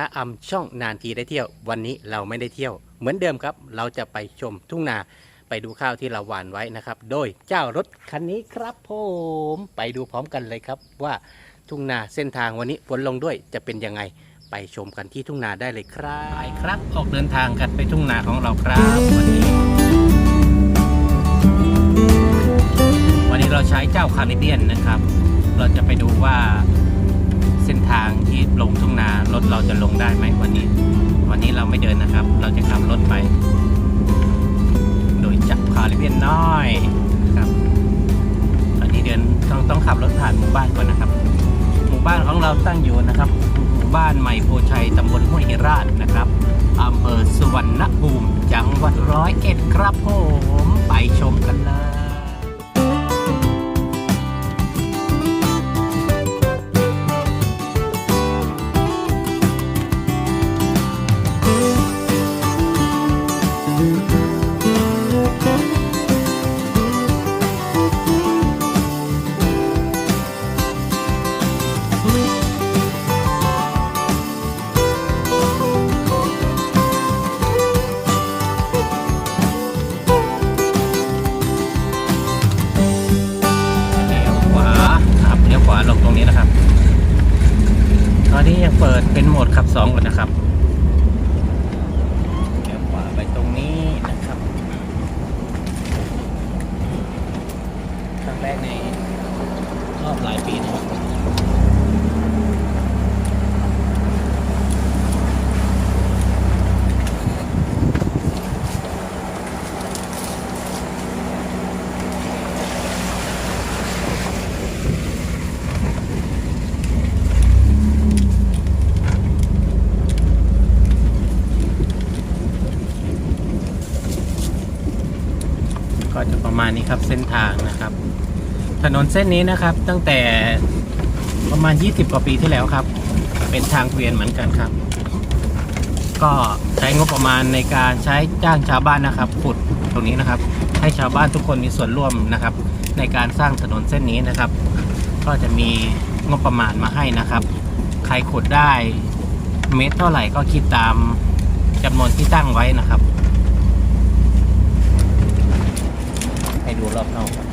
พบกับผมนะอำช่องนานทีได้เที่ยว วันนี้เราไม่ได้เที่ยว เหมือนเดิมครับ เราจะไปชมทุ่งนาไปดูข้าวที่เราหว่านไว้นะครับ โดยเจ้ารถคันนี้ครับผมไปดูพร้อมกันเลยครับว่าทุ่งนาเส้นทางวันนี้ฝนลงด้วยจะเป็นยังไงไปชมกันที่ทุ่งนาได้เลยครับไปครับออกเดินทางกันไปทุ่งนาของเราครับวันนี้ วันนี้เราใช้เจ้าคาริเบียนนะครับ เราจะไปดูว่า ทางที่ลงทุ่งนารถเราจะลงได้ไหมวันนี้ วันนี้เราไม่เดินนะครับ เราจะขับรถไป โดยจับคาริเบียนน้อยครับ ตอนนี้เดินต้องต้องขับรถผ่านหมู่บ้านก่อนนะครับ หมู่บ้านของเราตั้งอยู่นะครับ หมู่บ้านใหม่โพชัยตำบลห้วยหิราชนะครับอำเภอสุวรรณภูมิจังหวัดร้อยเอ็ดครับผมไปชมกันเลย สองก่อนนะครับเลี้ยวขวาไปตรงนี้นะครับครั้งแรกในรอบหลายปีนะครับก็จะประมาณ นี้ครับเส้นทางนะครับ ถนนเส้นนี้นะครับตั้งแต่ประมาณ 20 กว่าปีที่แล้วครับ เป็นทางเกวียนเหมือนกันครับ ก็ใช้งบประมาณในการใช้จ้างชาวบ้านนะครับขุดตรงนี้นะครับ ให้ชาวบ้านทุกคนมีส่วนร่วมนะครับ ในการสร้างถนนเส้นนี้นะครับ ก็จะมีงบประมาณมาให้นะครับ ใครขุดได้เมตรเท่าไหร่ก็คิดตามจำนวนที่ตั้งไว้นะครับ ให้ ดูรอบนอกครับ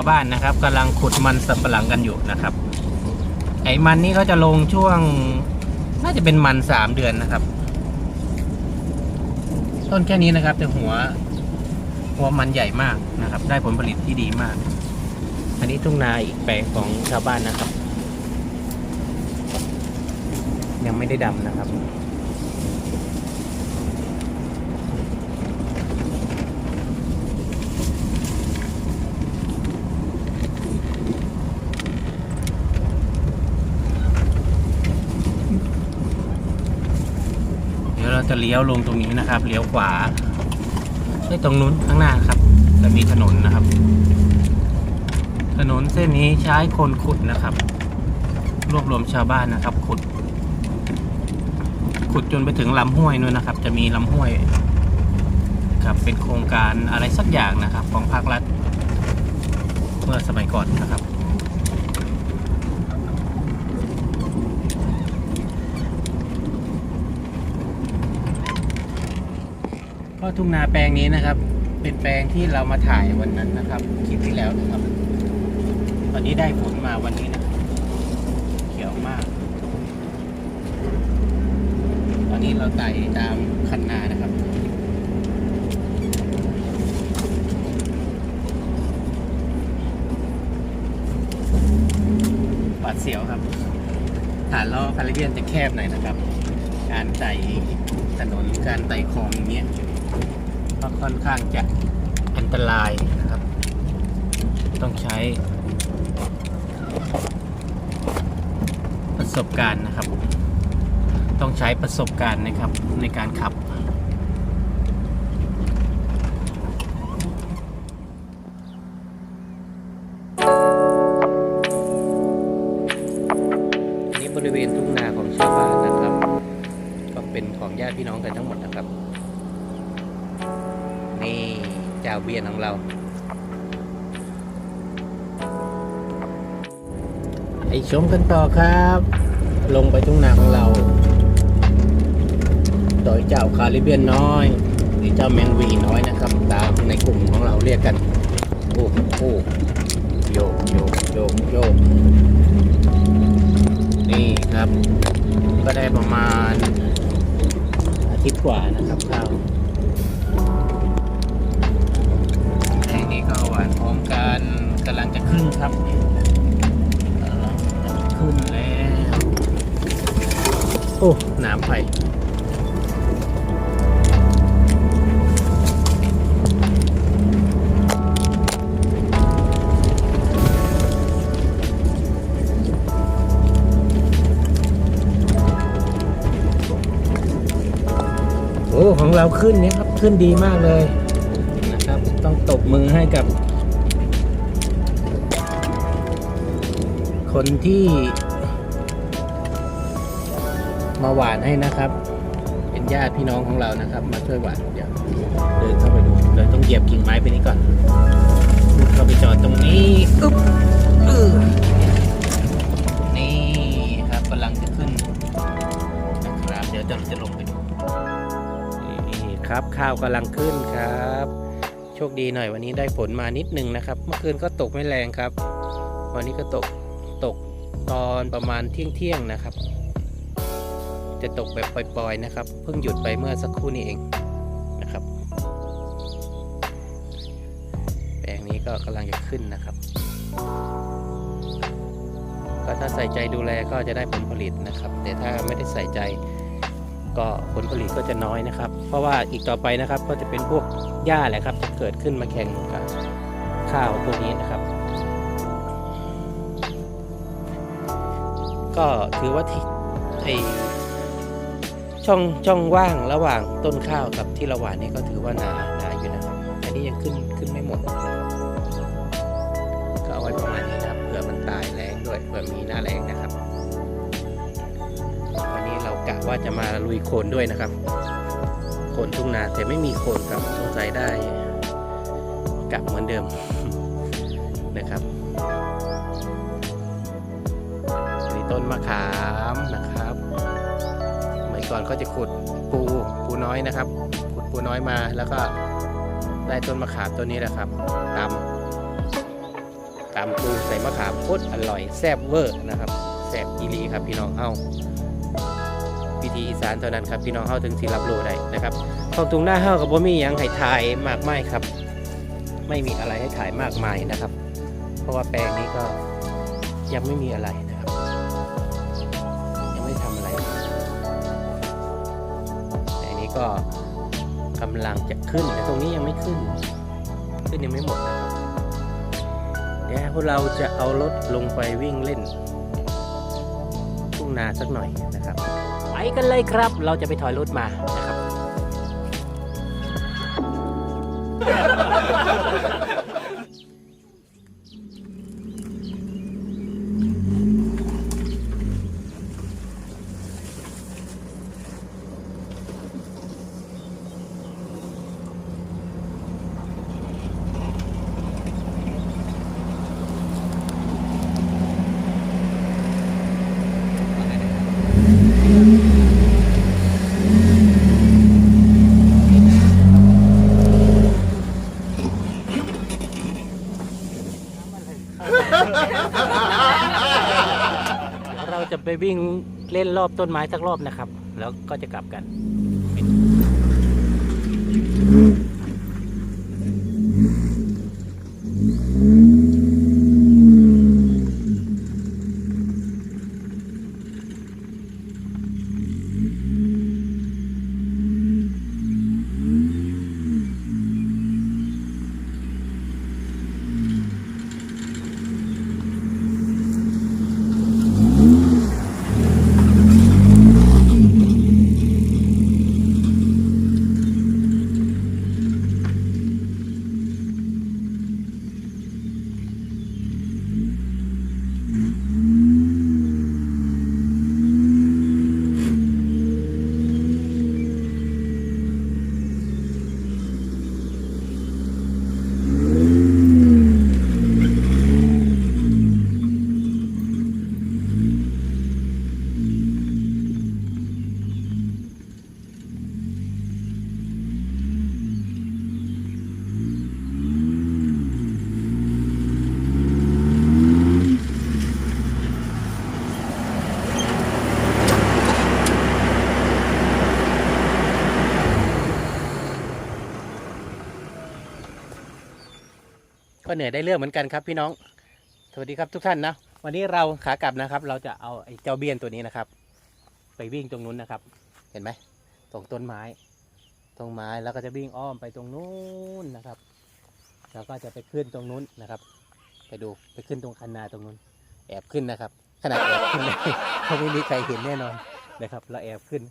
ามาเจอชาวบ้านนะครับกำลังขุดมันสำปะหลังกันอยู่นะครับ ไอ้มันนี่เขาจะลงช่วง น่าจะเป็นมันสามเดือนนะครับ ต้นแค่นี้นะครับ แต่หัว หัวมันใหญ่มากนะครับ ได้ผลผลิตที่ดีมาก อันนี้ทุ่งนาอีกแปลงของชาวบ้านนะครับ ยังไม่ได้ดำนะครับ เดี๋ยวเรา จะเลี้ยวลงตรงนี้นะครับ เลี้ยวขวาไอ้ตรงนู้นข้างหน้าครับ จะมีถนนนะครับ ถนนเส้นนี้ใช้คนขุดนะครับ รวบรวมชาวบ้านนะครับ ขุด ขุดจนไปถึงลำห้วยนู่นนะครับ จะมีลำห้วยครับเป็นโครงการอะไรสักอย่างนะครับ ของภาครัฐ เมื่อสมัยก่อนนะครับ ก็ทุ่งนาแปลงนี้นะครับ เป็นแปลงที่เรามาถ่ายวันนั้นนะครับคลิปที่แล้วนะครับ ตอนนี้ได้ผลมาวันนี้นะเขียวมาก ตอนนี้เราไต่ตามคันนานะครับหวาดเสียวครับฐานล้อคาริเบียนจะแคบหน่อยนะครับ การไต่ถนนการไต่คลองอย่างเงี้ย ก็ค่อนข้างจะอันตรายนะครับ ต้องใช้ ประสบการณ์นะครับ ต้องใช้ประสบการณ์นะครับในการขับ อันนี้บริเวณทุ่งนาของชาวบ้านนะครับ ก็เป็นของญาติพี่น้องกันทั้งหมดนะครับ นี่เจ้าเบียนของเราไอชมกันต่อครับ ลงไปทุ่งนาของเราโดยเจ้าคาริเบียนน้อยหรือเจ้าแมงวีน้อยนะครับ ตามในกลุ่มของเราเรียกกันโอ้โอ้โยกโยกโยกโยกนี่ครับ ก็ได้ประมาณอาทิตย์กว่านะครับข้าวานพร้อมกันกำลังจะขึ้นครับกำลังจะขึ้นแล้ว โอ้น้ำไผ่โอ้ของเราขึ้นเนี่ยครับ ขึ้นดีมากเลยนะครับ ต้องตบมือให้กับ คนที่ มาหวานให้นะครับ เป็นญาติพี่น้องของเรานะครับ มาช่วยหวานเดี๋ยวเดินเข้าไปดูเดินต้องเหยียบกิ่งไม้ไปนี้ก่อนเข้าไปจอดตรงนี้อึ๊บออนี่ครับกำลังจะขึ้นนะครับเดี๋ยวจะจะลงไปดูนี่ครับข้าวกำลังขึ้นครับโชคดีหน่อยวันนี้ได้ฝนมานิดนึงนะครับ เมื่อคืนก็ตกไม่แรงครับ วันนี้ก็ตก ตกตอนประมาณเที่ยงเที่ยงๆนะครับ จะตกแบบปล่อยๆนะครับ เพิ่งหยุดไปเมื่อสักครู่นี้เองนะครับ แปลงนี้ก็กำลังจะขึ้นนะครับ ก็ถ้าใส่ใจดูแลก็จะได้ผลผลิตนะครับ แต่ถ้าไม่ได้ใส่ใจก็ผลผลิตก็จะน้อยนะครับ เพราะว่าอีกต่อไปนะครับก็จะเป็นพวกหญ้าแหละครับจะเกิดขึ้นมาแข่งกับข้าวพวกนี้นะครับ ก็ถือว่าที่ไอช่องช่องว่างระหว่างต้นข้าวกับที่เราหว่านนี่ก็ถือว่าหนาหนาอยู่นะครับ อันนี้ยังขึ้นขึ้นไม่หมดนะครับก็เอาไว้ประมาณนี้นะครับเผื่อมันตายแรงด้วยเผื่อมีหน้าแรงนะครับ วันนี้เรากะว่าจะมาลุยโคนด้วยนะครับ โคนทุ่งนาแต่ไม่มีโคนครับสงสัยได้กะเหมือนเดิมนะครับ ต้นมะขามนะครับสมัยก่อนก็จะขุดปูปูน้อยนะครับ ขุดปูน้อยมาแล้วก็ได้ต้นมะขามตัวนี้แหละครับตำตำปูใส่มะขามโคตรอร่อยแซ่บเวอร์นะครับแซ่บอีลีครับพี่น้องเฮาวิธีอีสานเท่านั้นครับพี่น้องเฮาถึงสิรับรู้ได้นะครับของตรงหน้าเฮากับบ่มีหยังให้ถ่ายมากมายครับ ไม่มีอะไรให้ถ่ายมากมายนะครับ เพราะว่าแปลงนี้ก็ยังไม่มีอะไร ก็กำลังจะขึ้นแต่ตรงนี้ยังไม่ขึ้น ขึ้นยังไม่หมดนะครับเดี๋ยวพวกเราจะเอารถลงไปวิ่งเล่นทุ่งนาสักหน่อยนะครับ ไปกันเลยครับ เราจะไปถอยรถมานะครับ ค วิ่งเล่นรอบต้นไม้สักรอบนะครับ แล้วก็จะกลับกัน เหนื่อยได้เรื่องเหมือนกันครับพี่น้อง สวัสดีครับทุกท่านนะ วันนี้เราขากลับนะครับ เราจะเอาไอ้เจ้าเบี้ยนตัวนี้นะครับ ไปวิ่งตรงนู้นนะครับ เห็นไหมตรงต้นไม้ ตรงไม้แล้วก็จะวิ่งอ้อมไปตรงนู้นนะครับ แล้วก็จะไปขึ้นตรงนู้นนะครับ ไปดูไปขึ้นตรงคันนาตรงนู้น แอบขึ้นนะครับ ขนาดแอบขึ้นเลยเขาไม่มีใครเห็นแน่นอนนะครับ เราแอบขึ้น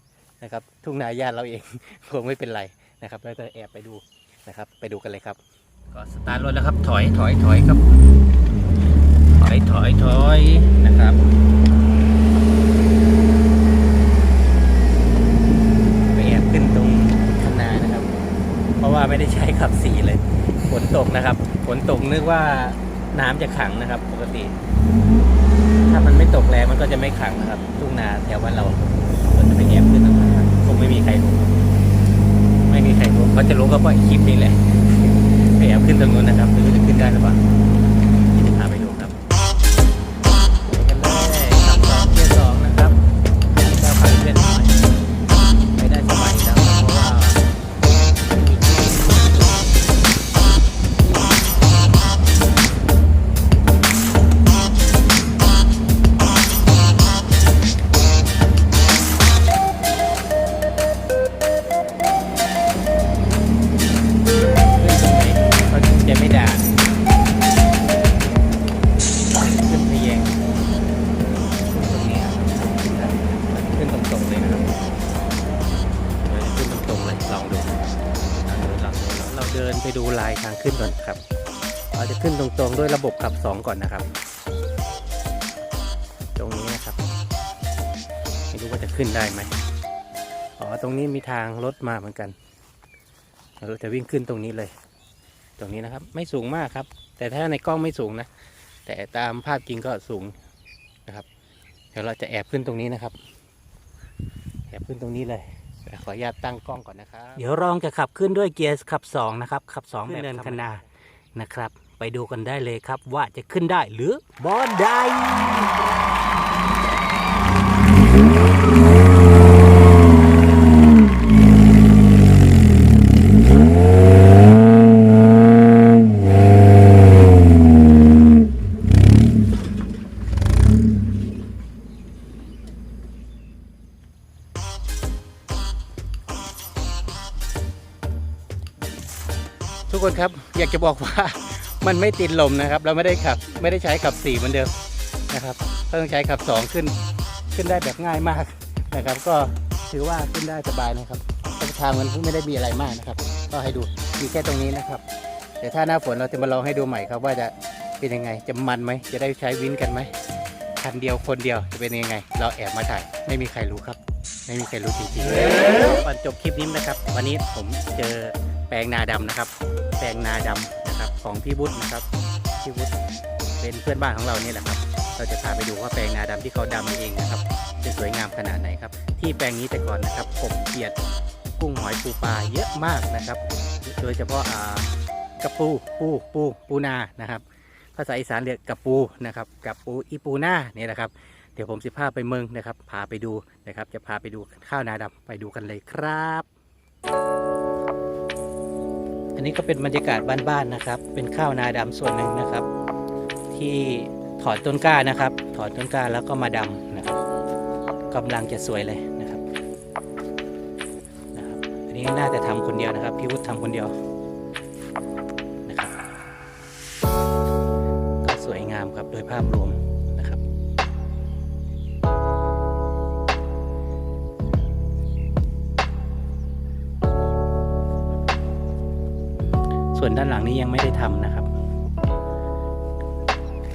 นะครับ ทุ่งนาญาติเราเองคงไม่เป็นไรนะครับ เราจะแอบไปดูนะครับ ไปดูกันเลยครับ ก็สตาร์ทรถแล้วครับ ถอยถอยถอยครับ ถอยถอยถอยนะครับไปแอบขึ้นตรงข้างหน้านะครับ เพราะว่าไม่ได้ใช้ขับสีเลยฝนตกนะครับฝนตกนึกว่าน้ำจะขังนะครับ ปกติ ถ้ามันไม่ตกแรงมันก็จะไม่ขังนะครับทุ่งนาแถวบ้านเราเราจะไปแอบขึ้นตรงนั้นครับคงไม่มีใครรู้ไม่มีใครรู้เขาจะรู้ก็เพราะคลิปนี้แหละ ไปแอบขึ้นต ไปดูลายทางขึ้นก่อนครับ เราจะขึ้นตรงๆด้วยระบบขับสองก่อนนะครับ ตรงนี้นะครับ ไม่รู้ว่าจะขึ้นได้ไหมอ๋อ ตรงนี้มีทางรถมาเหมือนกันเราจะวิ่งขึ้นตรงนี้เลย ตรงนี้นะครับ ไม่สูงมากครับ แต่ถ้าในกล้องไม่สูงนะ แต่ตามภาพจริงก็สูงนะครับ เดี๋ยวเราจะแอบขึ้นตรงนี้นะครับ แอบขึ้นตรงนี้เลย ขออนุญาตตั้งกล้องก่อนนะครับ เดี๋ยวลองจะขับขึ้นด้วยเกียร์ขับสองนะครับ ขับสองแบบเนินคนานะครับ ไปดูกันได้เลยครับว่าจะขึ้นได้หรือบอได้ จะบอกว่ามันไม่ติดลมนะครับ เราไม่ได้ขับไม่ได้ใช้ขับสี่เหมือนเดิมนะครับต้องใช้ขับสองขึ้นขึ้นได้แบบง่ายมากนะครับ ก็ถือว่าขึ้นได้สบายนะครับทางมันไม่ได้มีอะไรมากนะครับ ก็ให้ดูมีแค่ตรงนี้นะครับเดี๋ยวถ้าหน้าฝนเราจะมาลองให้ดูใหม่ครับว่าจะเป็นยังไงจะมันไหมจะได้ใช้วินกันไหมคันเดียวคนเดียวจะเป็นยังไง เราแอบมาถ่ายไม่มีใครรู้ครับ ไม่มีใครรู้จริงๆก่อนจบคลิปนี้นะครับ วันนี้ผมเจอแปลงนาดำนะครับ แปลงนาดำนะครับของพี่บุตรนะครับพี่บุตรเป็นเพื่อนบ้านของเรานี่แหละครับ เราจะพาไปดูว่าแปลงนาดำที่เขาดำเองนะครับจะสวยงามขนาดไหนครับ ที่แปลงนี้แต่ก่อนนะครับกบเขียดกุ้งหอยปูปลาเยอะมากนะครับ โดยเฉพาะอ่ากระปูปูปูปูนานะครับภาษาอีสานเรียกกระปูนะครับกระปูอีปูนาเนี่ยแหละครับเดี๋ยวผมสิพาไปเมืองนะครับ พาไปดูนะครับ จะพาไปดูข้าวนาดำไปดูกันเลยครับ อันนี้ก็เป็นบรรยากาศบ้านๆนะครับ เป็นข้าวนาดำส่วนหนึ่งนะครับ ที่ถอนต้นกล้านะครับ ถอนต้นกล้าแล้วก็มาดำนะครับกำลังจะสวยเลยนะครับนะครับ อันนี้น่าจะทำคนเดียวนะครับพี่วุฒิทำคนเดียว ด้านหลังนี้ยังไม่ได้ทำนะครับ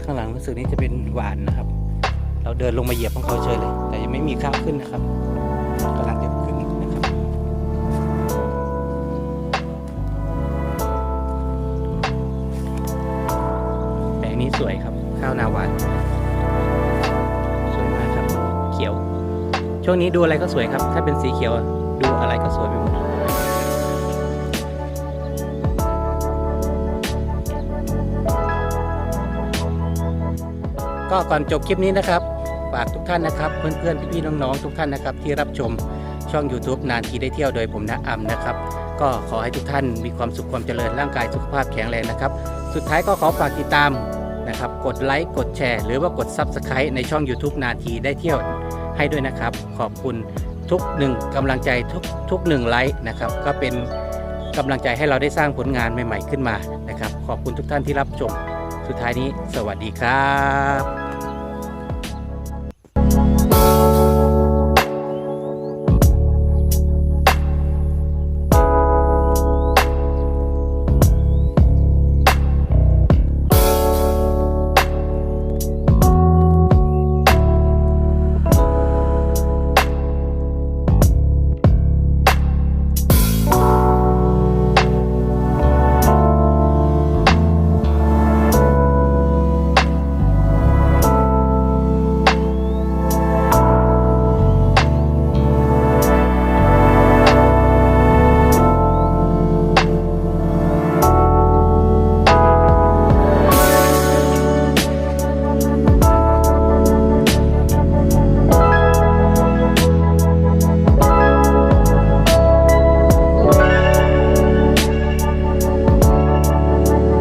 ข้างหลังรู้สึกนี้จะเป็นหวานนะครับ เราเดินลงมาเหยียบของเขาเฉยเลย แต่ยังไม่มีข้าวขึ้นนะครับกำลังจะขึ้นนะครับ แปลงนี้สวยครับ ข้าวนาหวานสวยมากครับ เขียว ช่วงนี้ดูอะไรก็สวยครับ ถ้าเป็นสีเขียวดูอะไรก็สวยไปหมด ก็ก่อนจบคลิปนี้นะครับ ฝากทุกท่านนะครับ เพื่อนๆพี่ๆน้องๆทุกท่านนะครับ ที่รับชมช่อง YouTube นานทีได้เที่ยวโดยผมนะอัมนะครับ ก็ขอให้ทุกท่านมีความสุขความเจริญร่างกายสุขภาพแข็งแรงนะครับ สุดท้ายก็ขอฝากติดตามนะครับ กดไลค์กดแชร์หรือว่ากด Subscribe ในช่อง YouTube นาทีได้เที่ยวให้ด้วยนะครับ ขอบคุณทุกหนึ่งกำลังใจทุกทุกหนึ่งไลค์นะครับ ก็เป็นกำลังใจให้เราได้สร้างผลงานใหม่ ๆ ขึ้นมานะครับ ขอบคุณทุกท่านที่รับชม สุดท้ายนี้ สวัสดีครับ